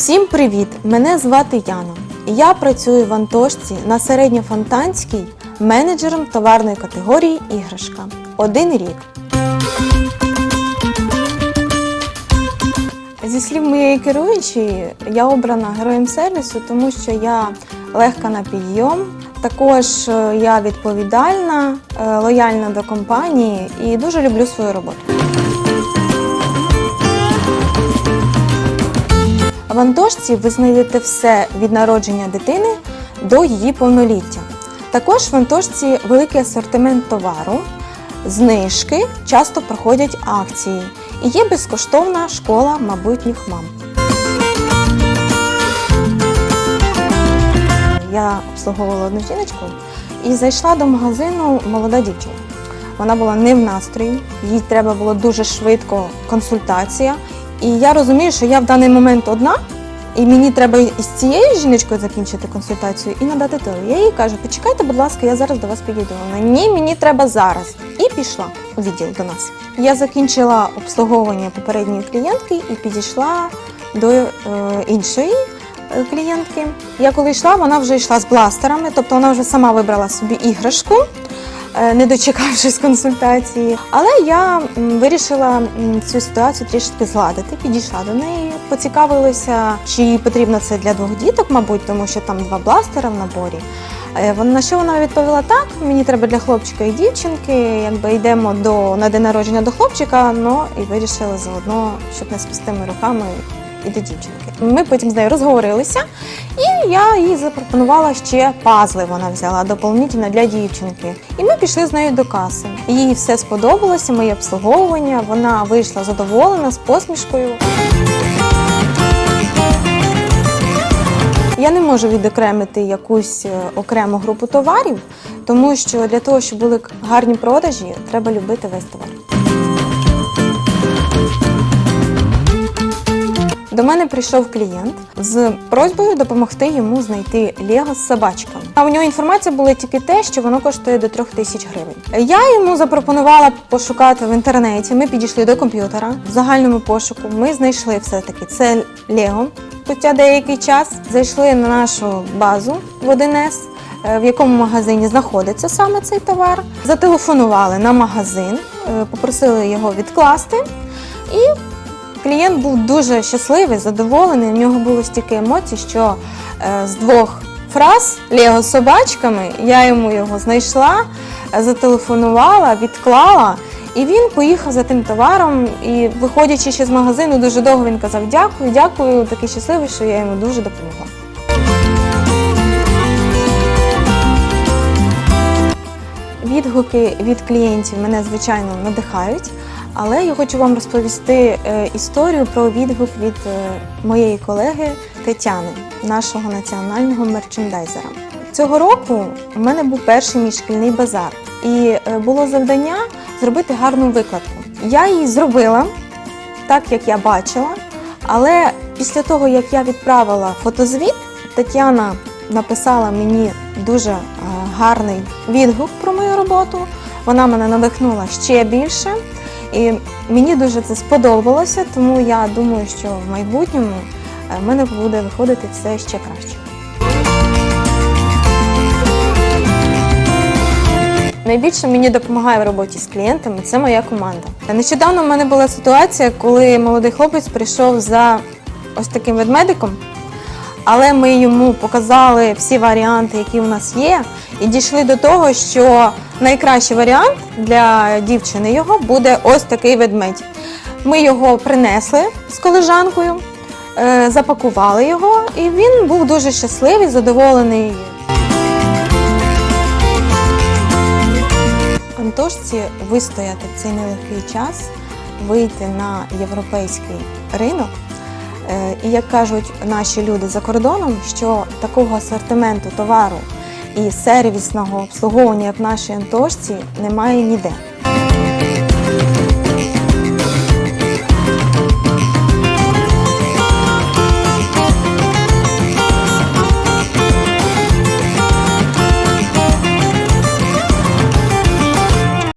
Всім привіт! Мене звати Яна. Я працюю в Антошці на середньофонтанській менеджером товарної категорії іграшка. Один рік. Зі слів моєї керуючої, я обрана героєм сервісу, тому що я легка на підйом. Також е, я відповідальна, е, лояльна до компанії і дуже люблю свою роботу. В Антошці ви знайдете все від народження дитини до її повноліття. Також в Антошці великий асортимент товару, знижки, часто проходять акції і є безкоштовна школа майбутніх мам. Я обслуговувала одну жіночку і зайшла до магазину молода дівчина. Вона була не в настрої, їй треба було дуже швидко консультація. І я розумію, що я в даний момент одна, і мені треба із цією жіночкою закінчити консультацію і надати то. Я їй кажу, почекайте, будь ласка, я зараз до вас підійду. Вона ні, мені треба зараз. І пішла у відділ до нас. Я закінчила обслуговування попередньої клієнтки і підійшла до е, іншої е, клієнтки. Я коли йшла, вона вже йшла з бластерами, тобто вона вже сама вибрала собі іграшку не дочекавшись консультації. Але я вирішила цю ситуацію трішки згладити, підійшла до неї, поцікавилася, чи потрібно це для двох діток, мабуть, тому що там два бластера в наборі. Е, На що вона відповіла так, мені треба для хлопчика і дівчинки, якби йдемо до на день народження до хлопчика, ну і вирішили заодно, щоб не з руками і до дівчинки. Ми потім з нею розговорилися, і я їй запропонувала ще пазли. Вона взяла доповнительно для дівчинки. І ми пішли з нею до каси. Їй все сподобалося, моє обслуговування. Вона вийшла задоволена з посмішкою. Я не можу відокремити якусь е, окрему групу товарів, тому що для того, щоб були гарні продажі, треба любити весь товар. До мене прийшов клієнт з просьбою допомогти йому знайти Лего з собачками. А у нього інформація була тільки те, що воно коштує до трьох тисяч гривень. Я йому запропонувала пошукати в інтернеті. Ми підійшли до комп'ютера в загальному пошуку. Ми знайшли все-таки це Лего. Спустя деякий час зайшли на нашу базу в 1С, е, в якому магазині знаходиться саме цей товар. Зателефонували на магазин, е, попросили його відкласти. І Клієнт був дуже щасливий, задоволений. У нього було стільки емоцій, що е, з двох фраз Лего з собачками я йому його знайшла, зателефонувала, відклала. І він поїхав за тим товаром. І виходячи ще з магазину, дуже довго він казав дякую, дякую. Такий щасливий, що я йому дуже допомогла. Відгуки від клієнтів мене звичайно надихають, але я хочу вам розповісти е, історію про відгук від е, моєї колеги Тетяни, нашого національного мерчендайзера. Цього року у мене був перший мій шкільний базар, і е, було завдання зробити гарну викладку. Я її зробила так, як я бачила, але після того, як я відправила фотозвіт, Тетяна написала мені дуже гарний відгук про мою роботу. Вона мене надихнула ще більше. І мені дуже це сподобалося, тому я думаю, що в майбутньому е, в мене буде виходити все ще краще. Найбільше мені допомагає в роботі з клієнтами це моя команда. Нещодавно в мене була ситуація, коли молодий хлопець прийшов за ось таким ведмедиком, але ми йому показали всі варіанти, які у нас є, і дійшли до того, що найкращий варіант для дівчини його буде ось такий ведмедь. Ми його принесли з колежанкою, е, запакували його, і він був дуже щасливий, задоволений. Антошці вистояти в цей нелегкий час, вийти на європейський ринок. Е, І як кажуть наші люди за кордоном, що такого асортименту товару і сервісного обслуговування, як в нашій Антошці, немає ніде.